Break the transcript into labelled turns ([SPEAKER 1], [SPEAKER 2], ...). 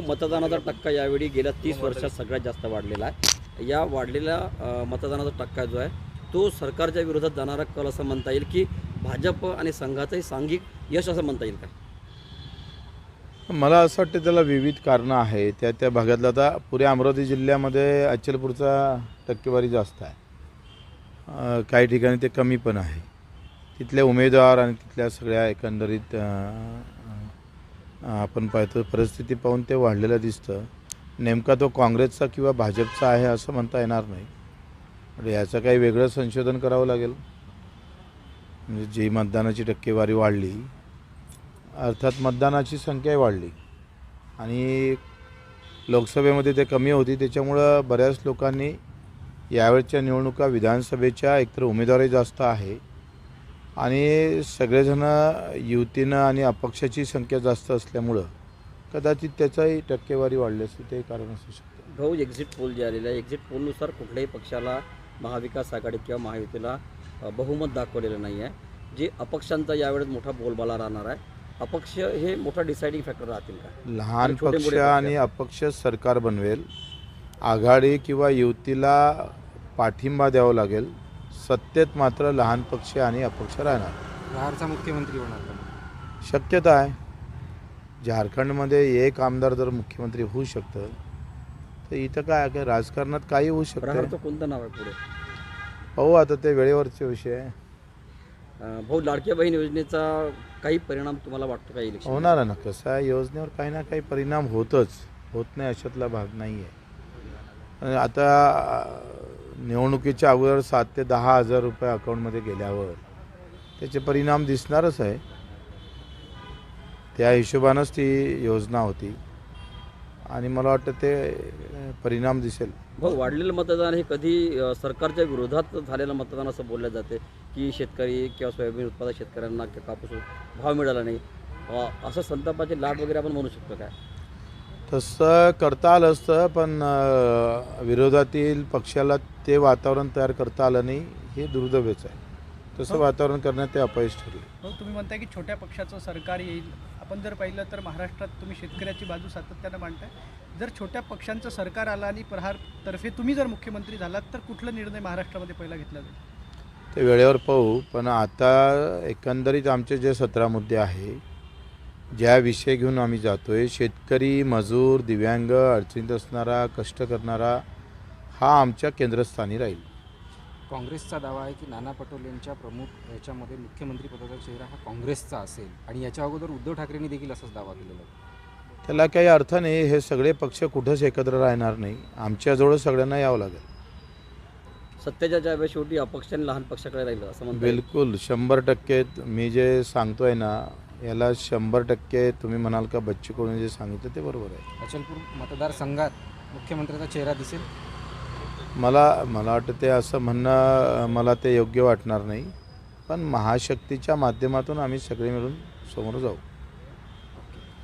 [SPEAKER 1] मतदानाचा टक्का यावेळी गेल्या तीस वर्षात सगळ्यात जास्त वाढलेला आहे. या वाढलेल्या मतदानाचा टक्का जो आहे तो सरकारच्या विरोधात जाणारा कल असं म्हणता येईल की भाजप आणि संघाचंही सांघिक यश असं म्हणता येईल का?
[SPEAKER 2] मला असं वाटतं त्याला विविध कारणं आहे त्या त्या भागातलं आता पुऱ्या अमरावती जिल्ह्यामध्ये अचलपूरचा टक्केवारी जास्त आहे. काही ठिकाणी ते कमी पण आहे. तिथले उमेदवार आणि तिथल्या सगळ्या एकंदरीत आपण पाहतो परिस्थिती पाहून ते वाढलेलं दिसतं. नेमका तो काँग्रेसचा किंवा भाजपचा आहे असं म्हणता येणार नाही. म्हणजे याचं काही वेगळं संशोधन करावं लागेल. म्हणजे जी मतदानाची टक्केवारी वाढली अर्थात मतदानाची संख्याही वाढली. आणि लोकसभेमध्ये ते कमी होती त्याच्यामुळं बऱ्याच लोकांनी यावेळच्या निवडणुका विधानसभेच्या एकतर उमेदवारी जास्त आहे आणि सगळेजणं युतीनं आणि अपक्षाची संख्या जास्त असल्यामुळं कदाचित त्याचाही टक्केवारी वाढली असेल ते कारण असू शकतं.
[SPEAKER 1] भाऊ एक्झिट पोल जे आलेले आहे एक्झिट पोलनुसार कुठल्याही पक्षाला महाविकास आघाडी किंवा महायुतीला बहुमत दाखवलेलं नाही आहे. जे अपक्षांचा यावेळेस मोठा बोलबाला राहणार आहे अपक्ष हे मोठा डिसाइडिंग फॅक्टर राहतील का?
[SPEAKER 2] लहान पक्ष. आणि अपक्ष सरकार बनवेल. आघाडी किंवा युतीला पाठिंबा द्यावा लागेल. सत्तेत मात्र लहान पक्ष आणि अपक्ष राहणार.
[SPEAKER 3] बिहारचा मुख्यमंत्री होणार का?
[SPEAKER 2] शक्यता आहे. झारखंडमध्ये एक आमदार जर मुख्यमंत्री होऊ शकतं तर इथं काय आहे, काय राजकारणात काही होऊ शकतं.
[SPEAKER 1] प्रहारचं कोणतं नाव आहे पुढे?
[SPEAKER 2] पाहू आता ते वेळेवरचे विषय. आहे
[SPEAKER 1] अ, भाऊ लाडक्या बहीण योजनेचा काही परिणाम तुम्हाला वाटतो का इलेक्शन
[SPEAKER 2] होणार आहे ना. कसं आहे? योजनेवर काही ना काही परिणाम होतच. होत नाही अशातला भाग नाही आहे आणि आता निवडणुकीच्या अगोदर सात ते दहा हजार रुपये अकाऊंटमध्ये गेल्यावर त्याचे परिणाम दिसणारच आहे. त्या हिशोबानंच ती योजना होती. आणि मला वाटतं ते परिणाम दिसेल.
[SPEAKER 1] भाऊ वाढलेलं मतदान हे कधी सरकारच्या विरोधात झालेलं मतदान असं बोललं जाते की शेतकरी किंवा सोयाबीन उत्पादक शेतकऱ्यांना कापूस भाव मिळाला नाही. असं संतापाची लाट वगैरे आपण म्हणू शकतो काय
[SPEAKER 2] तसं करता आलं असतं पण विरोधातील पक्षाला ते वातावरण तयार करता आलं नाही हे दुर्दैवच आहे. तसं वातावरण करण्यात ते अपयश ठरले.
[SPEAKER 4] हो तुम्ही म्हणताय की छोट्या पक्षाचं सरकार येईल. आपण जर पाहिलं तर महाराष्ट्रात तुम्ही शेतकऱ्याची बाजू सातत्यानं मांडताय. जर छोट्या पक्षांचं सरकार आलं आणि प्रहारतर्फे तुम्ही जर मुख्यमंत्री झालात तर कुठला निर्णय महाराष्ट्रामध्ये पहिला घेतला जाईल?
[SPEAKER 2] ते वेळेवर पाहू पण आता एकंदरीत आमचे जे सतरा मुद्दे आहे ज्या विषय घेऊन आम्ही जातो आहे शेतकरी मजूर दिव्यांग अडचणीत असणारा कष्ट करणारा हा आमच्या केंद्रस्थानी राहील.
[SPEAKER 3] काँग्रेसचा दावा आहे की नाना पटोलेंच्या प्रमुख याच्यामध्ये मुख्यमंत्री पदाचा चेहरा हा काँग्रेसचा असेल आणि याच्या अगोदर उद्धव ठाकरेंनी देखील असाच दावा केलेला आहे.
[SPEAKER 2] त्याला काही अर्थ नाही हे सगळे पक्ष कुठंच एकत्र राहणार नाही. आमच्याजवळ सगळ्यांना यावं लागेल.
[SPEAKER 1] सत्तेच्या ज्या वेळेस शेवटी अपक्ष आणि लहान पक्षाकडे राहिलं असं.
[SPEAKER 2] बिलकुल शंभर टक्के. मी जे सांगतोय ना याला शंभर टक्के तुम्ही म्हणाल का बच्चू कडून जे सांगितलं ते बरोबर आहे.
[SPEAKER 3] अचलपूर मतदारसंघात मुख्यमंत्र्याचा चेहरा दिसेल?
[SPEAKER 2] मला मला वाटतं ते असं म्हणणं मला ते योग्य वाटणार नाही. पण महाशक्तीच्या माध्यमातून आम्ही सगळे मिळून समोर जाऊ.